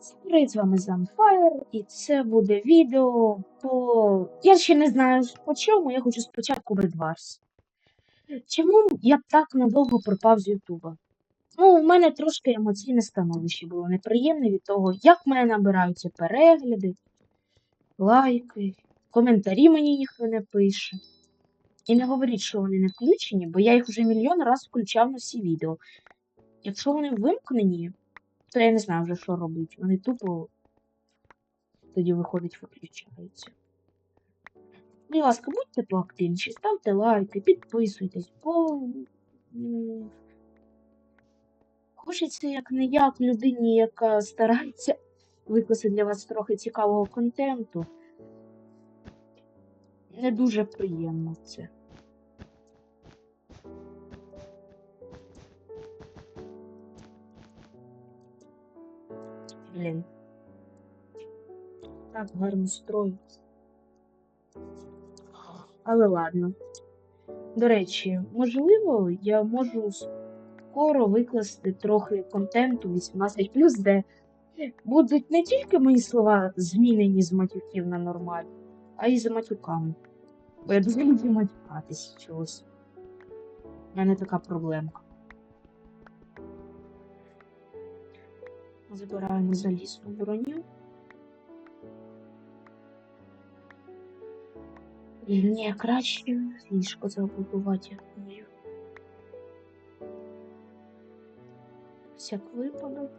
Привіт, з вами Замфайр, і це буде відео по. Я ще не знаю по чому, я хочу спочатку Бедварс. Чому я так надовго пропав з Ютуба? Ну, у мене трошки емоційне становище було неприємне від того, як мене набираються перегляди, лайки, коментарі мені ніхто не пише. І не говоріть, що вони не включені, бо я їх вже мільйон разів включав на всі відео. Якщо вони вимкнені, то я не знаю вже, що робити. Вони тупо тоді виходить, виключаються. Будь ласка, будьте поактивніші, ставте лайки, підписуйтесь, бо хочеться як не як людині, яка старається викласти для вас трохи цікавого контенту. Не дуже приємно це. Блін. Так гарно строю. Але ладно. До речі, можливо, я можу скоро викласти трохи контенту 18 де будуть не тільки мої слова змінені з матюків на нормаль, а й за матюками. Бо я дуже люблю матюкатись чогось. У мене така проблемка. Забираємо залізну броню. І мені краще ліжко забудувати, як. Всяк випадок.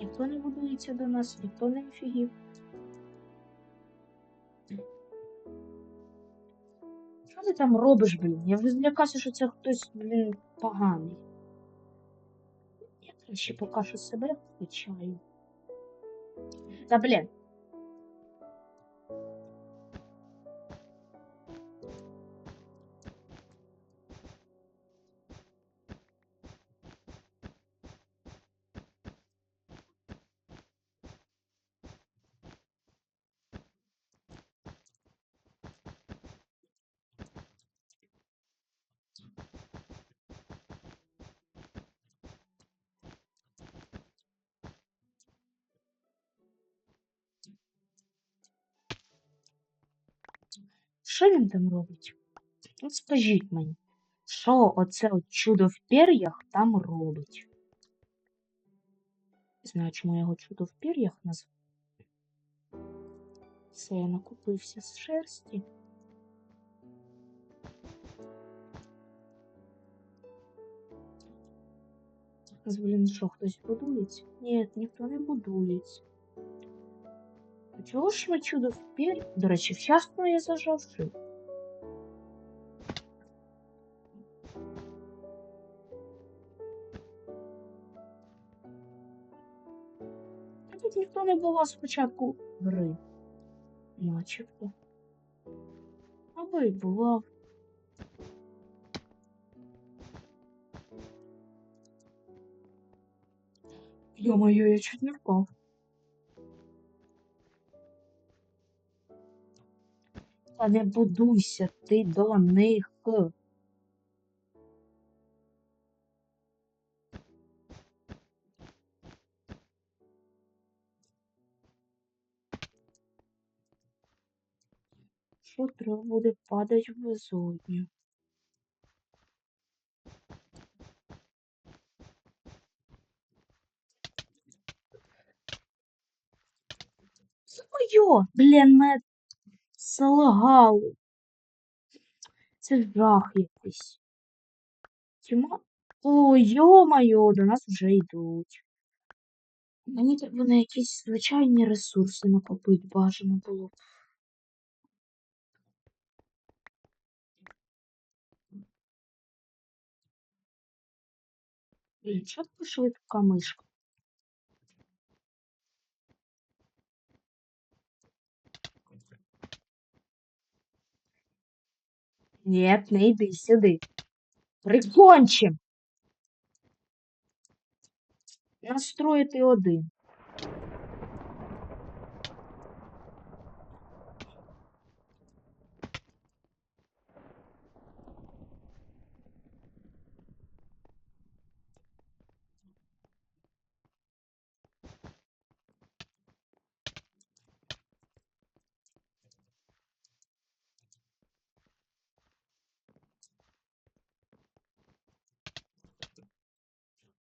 Ніхто не будується до нас, ніхто не офігів. Що ти там робиш, блін? Я вже злякався, що це хтось, блін, поганий. Поки що себе вкачаю. Та блін. Що він там робить? От скажіть мені, що оце от чудо в пер'ях там робить? Знаю, чому я його чудо в пер'ях назвав. Все, я накупився з шерсті. Блін, що, хтось будується? Ні, ніхто не будується. А чого ж ми чудо в? До речі, вчасно я зажав шив. Тут ніхто не була спочатку гри. Начебто. Або й була. Ё-моё, я чуть не впав. Та не будуйся ти до них. Що треба буде падати в безодню? Ой, блін, мене залагало. Це жах якийсь. Тьма? О, йо-моє, до нас вже йдуть. Мені треба на якісь звичайні ресурси накопити бажано було. Блін, що така швидка мишка? Нет, не йди сюди. Прикончим. Настроїти один.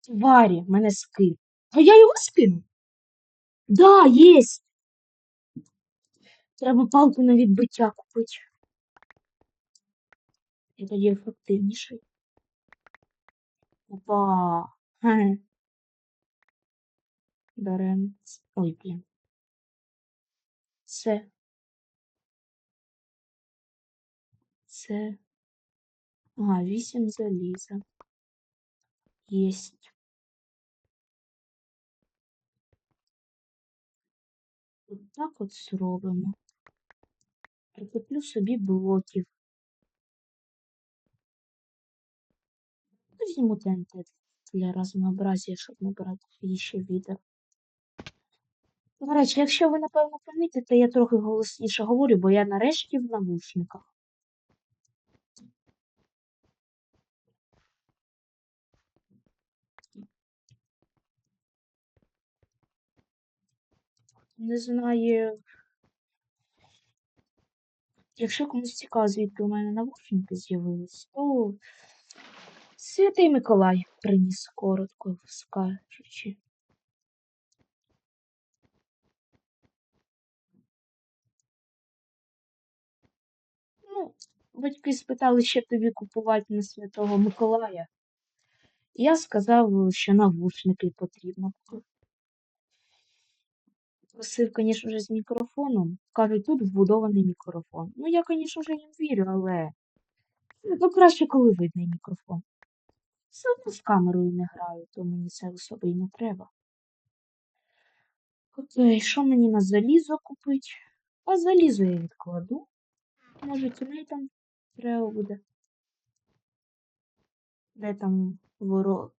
Тварі, мене скинув. А я його скинув? Да, єсть. Треба палку на відбиття купити. Я тоді ефективніший. Опа. Ц- Ой, блін. Це. Це. Ага, вісім заліза. Єсть. Так от зробимо. Прикуплю собі блоків. Візьму ТНТ для разнообразія, щоб не брати ще відео. До речі, якщо ви напевно помітите, я трохи голосніше говорю, бо я нарешті в навушниках. Не знаю. Якщо комусь цікаво, звідки у мене навушники з'явились, то Святий Миколай приніс коротко скажучи. Ну, батьки спитали, що тобі купувати на Святого Миколая. Я сказав, що навушники потрібно. Просив, звісно з мікрофоном. Кажуть, тут вбудований мікрофон. Ну, я, звісно їм вірю, але ну, краще, коли видний мікрофон. Все одно з камерою не граю, то мені це особо і не треба. Окей, що мені на залізо купити? А залізо я відкладу. Може, тімейтам треба буде. Де там воро.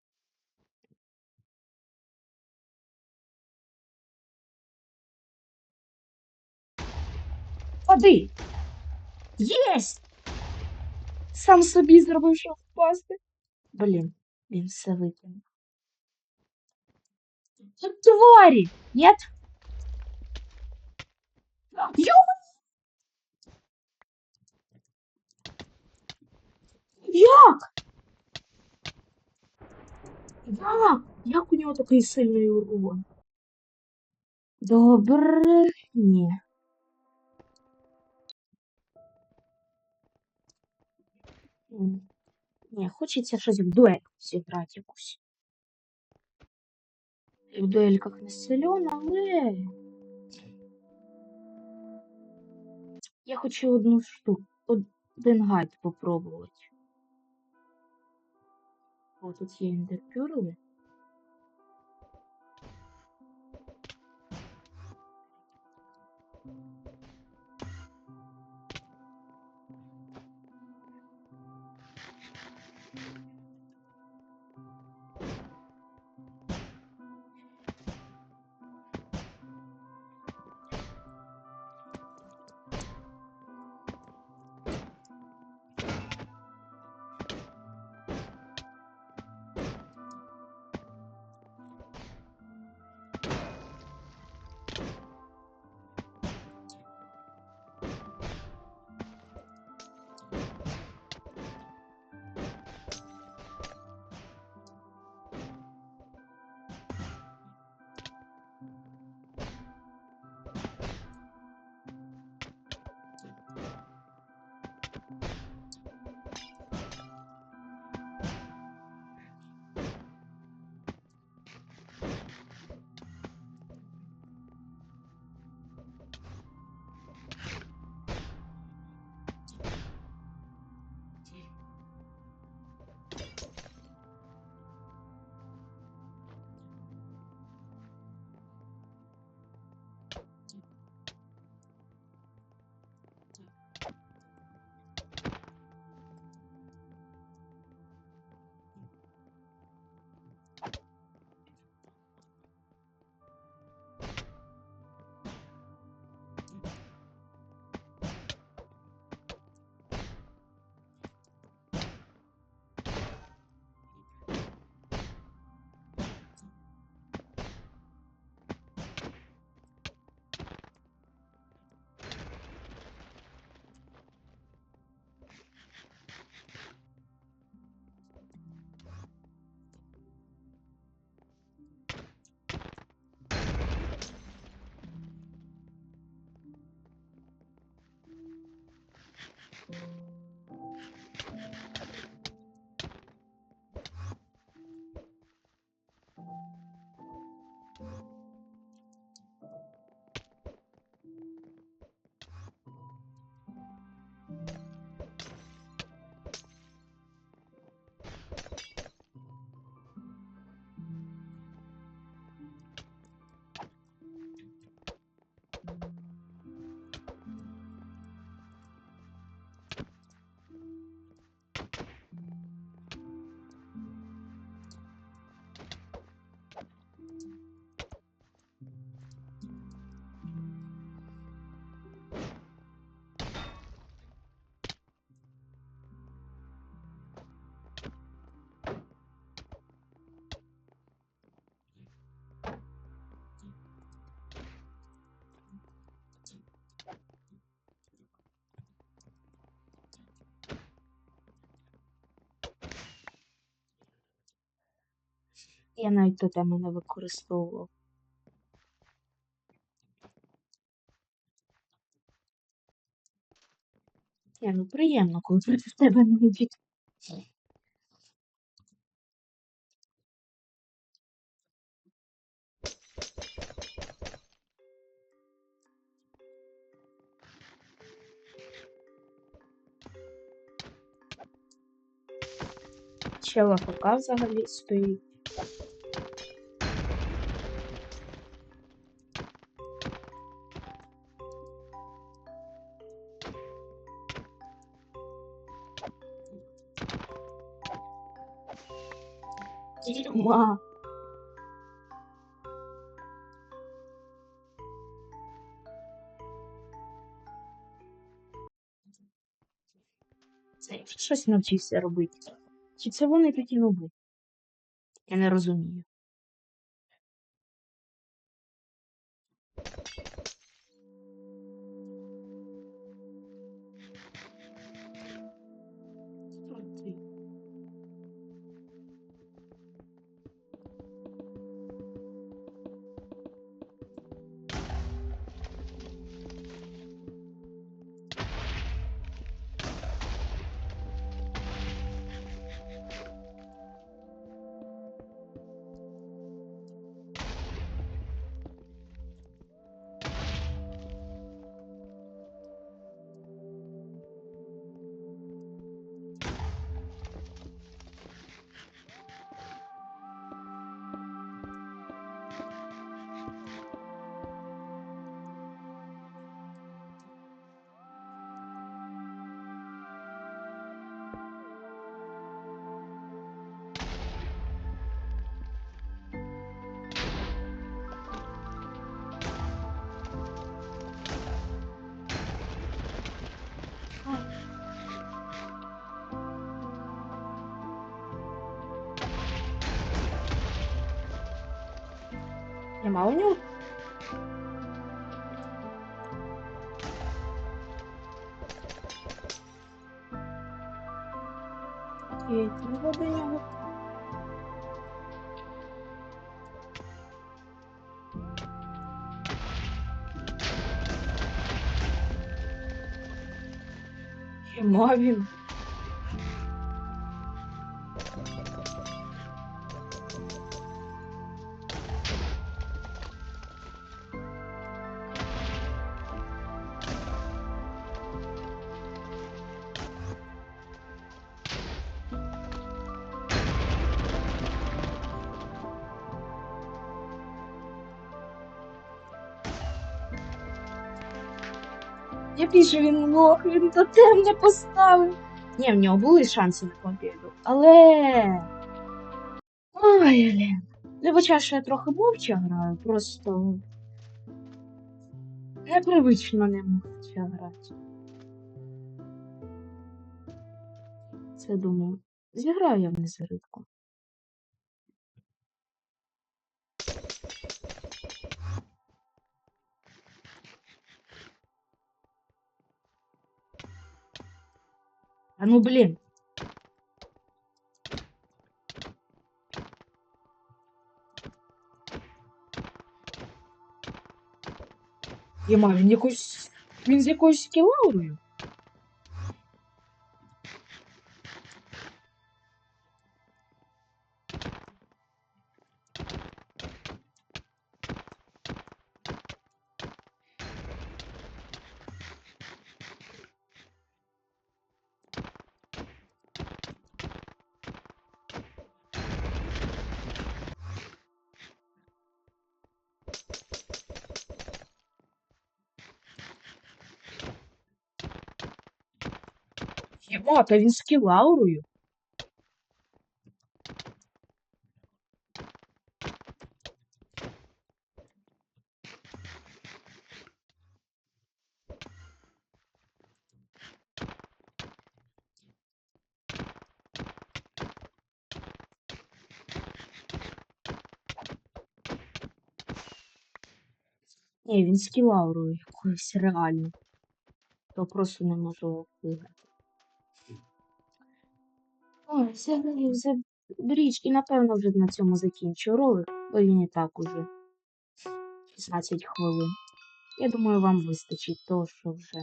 Ходи! Єсть! Сам собі зробив, щоб впасти. Блін, він все викинув. Тварі! Нет? Ё... Як? Як? Як у нього такий сильний урон? Добре, ні. Ні, хочеться щось в дуель зіграти якусь. В дуельках не сильно, але. Я хочу одну штуку, один гайд попробувати. О, тут є індерпюрли. Я навіть тотеми не використовував. Ні, ну приємно, коли проти тебе не йдуть. Чела ФК взагалі стоїть. Дерьма. Це щось навчився робити. Чи це вони такі нуби? Я не розумію. Нема у нього? Окей, треба до нього. Же він лох, він тотем не поставив. Ні, в нього були шанси на побіду, але. Ой, Лен. Вибачай, що я трохи мовча граю, просто. Непривично не мовча грати. Це думаю. Зіграю я в незаритку. А ну блін. Єма, він якось. Він з якоюсь кілаурою. Та він з кілаурою. Ні, він з кілаурою якоюсь реально. То просто не можу виграти. Ой, взагалі, Річ, і напевно вже на цьому закінчу ролик, бо він і так уже 16 хвилин. Я думаю, вам вистачить того, що вже.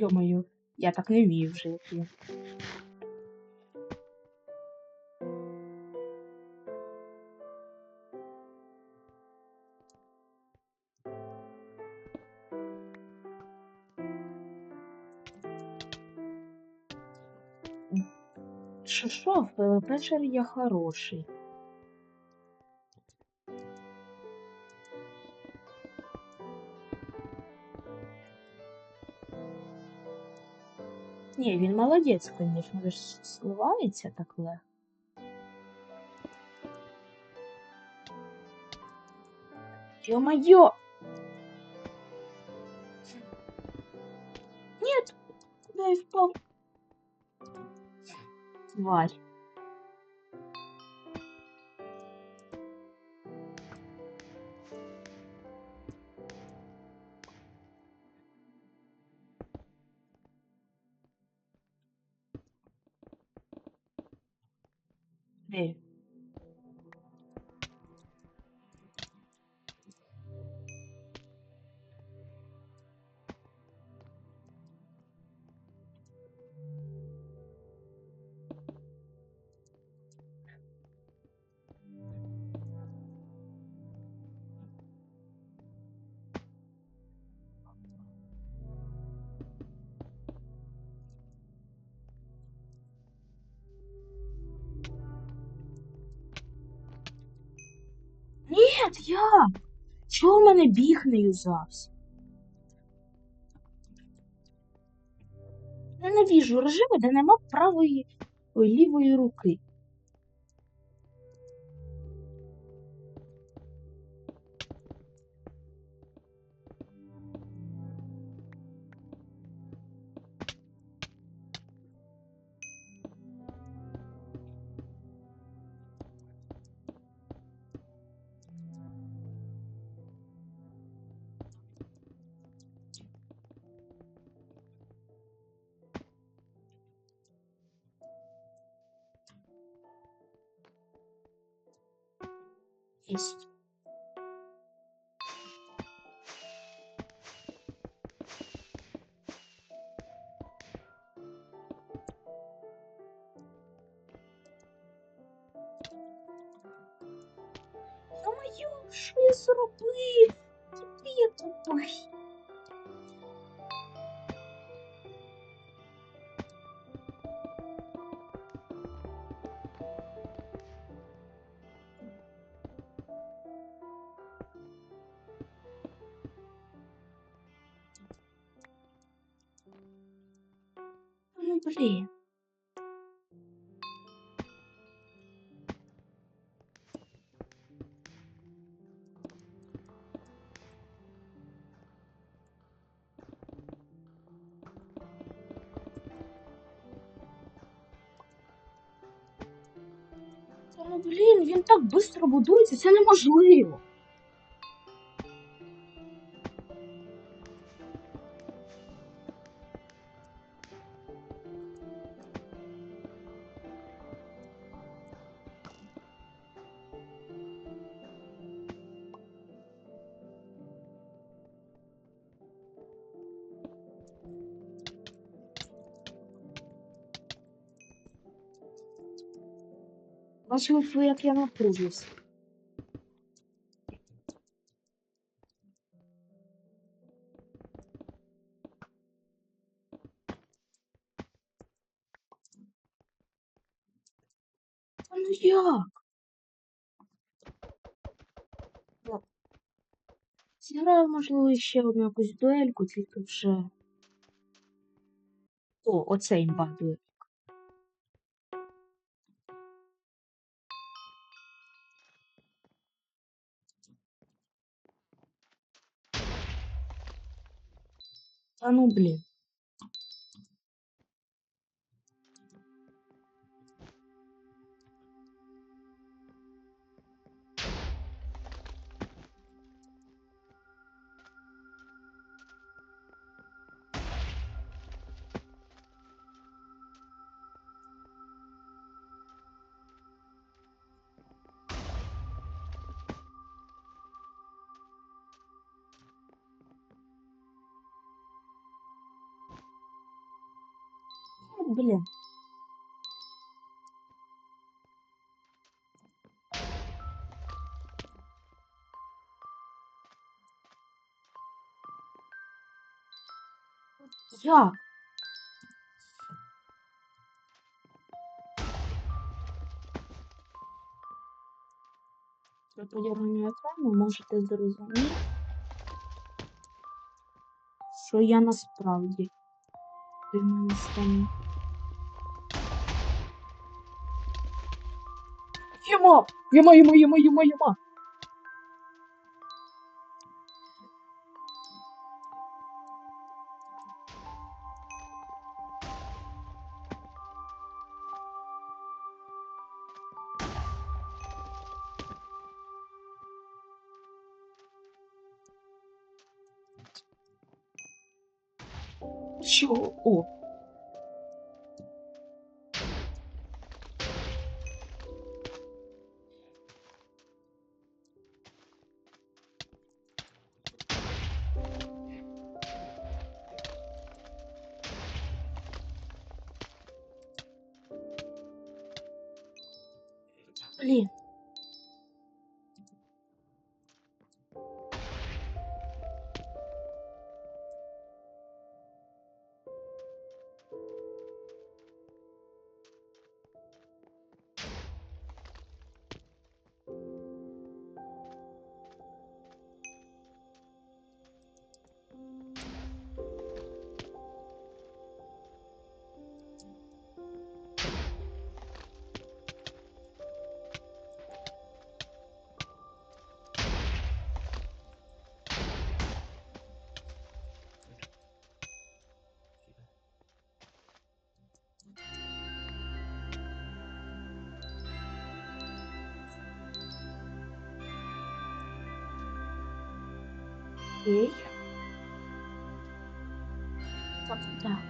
Йо-моє, я так не вмію вже він. Що що, в я хороший. Ні, він молодець, звісно, ж сливається так легко. Ё-моё! Нет! Куда я впал? Тварь. Я! Чого в мене біг не юзався? Ненавіжу режими, де нема правої ой, лівої руки. Ё-моё, що я зробив? Який я тупий. Так це неможливо. Бачили як я напружився. Та ну як? Зіграю, можливо, ще одну якусь дуельку, тільки вже. О, оце імба дуель. Ну блін. Блін. Як? При подірганню екрану можете зрозуміти, що я насправді в мене стані. Єма! Єма, єма, єма, єма, єма! Чого? О! Окей. Так, так.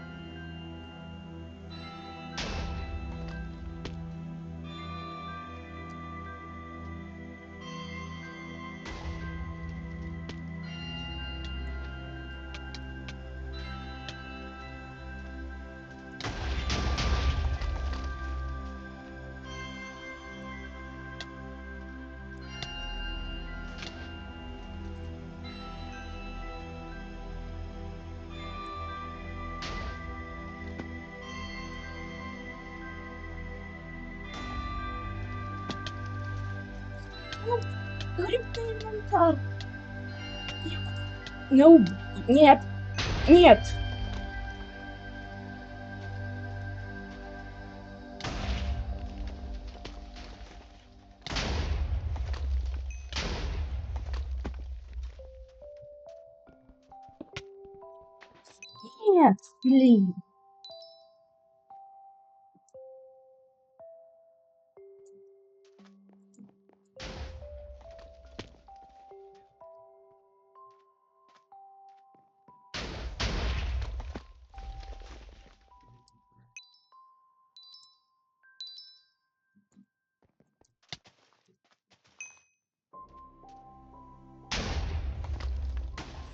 Ну, грибной инвентарь. Нет, нет. Нет, блин.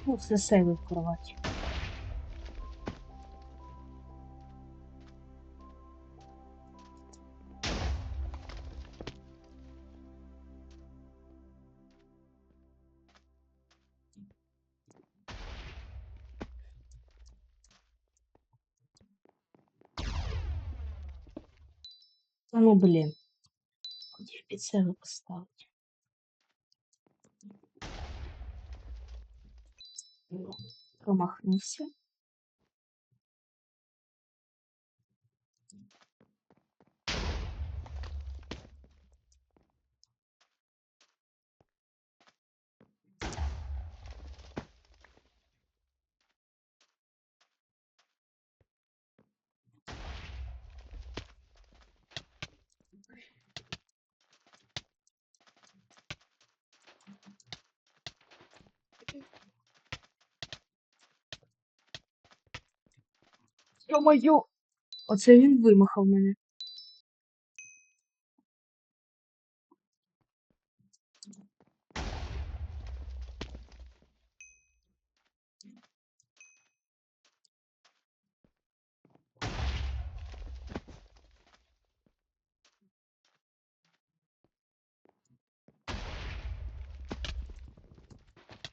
Ну, все сейви в кроваті. Ну блін. Хотів під себе поставити. Ну, Промахнувся. Йо-моє! Оце він вимахав мене.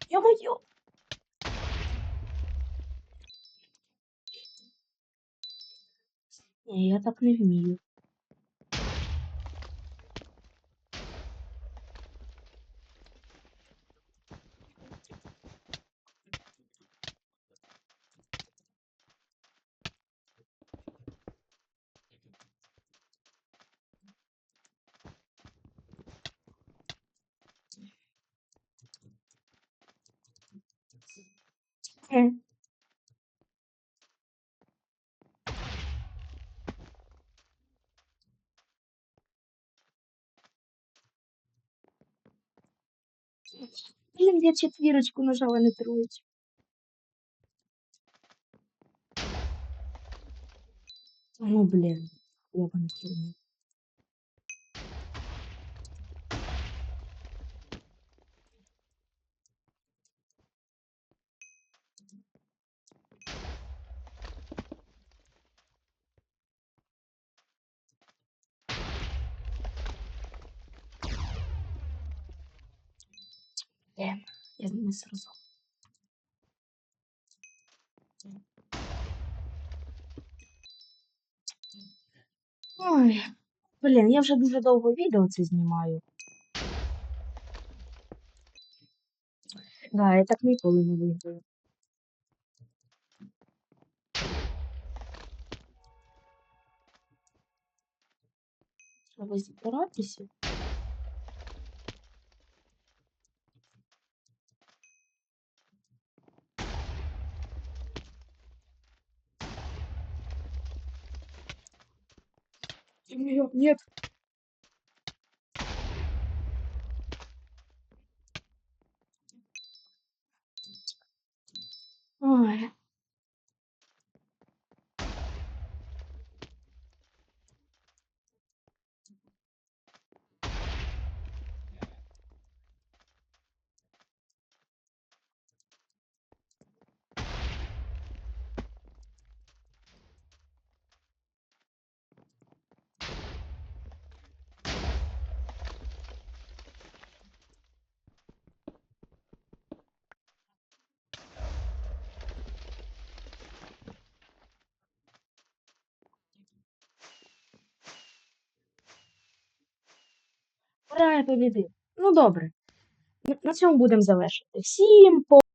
Йо-моє! Я так не вмію. Блін, я четвірочку нажала, не троєчку. Ну, блін, йобана херня. Блін, я не. Ой, блін, я вже дуже довго відео це знімаю. Да, я так ніколи не виграю. Треба збиратися. Нет. Ой. Я побідив. Ну добре. На- цьому будемо завершити. Всім по.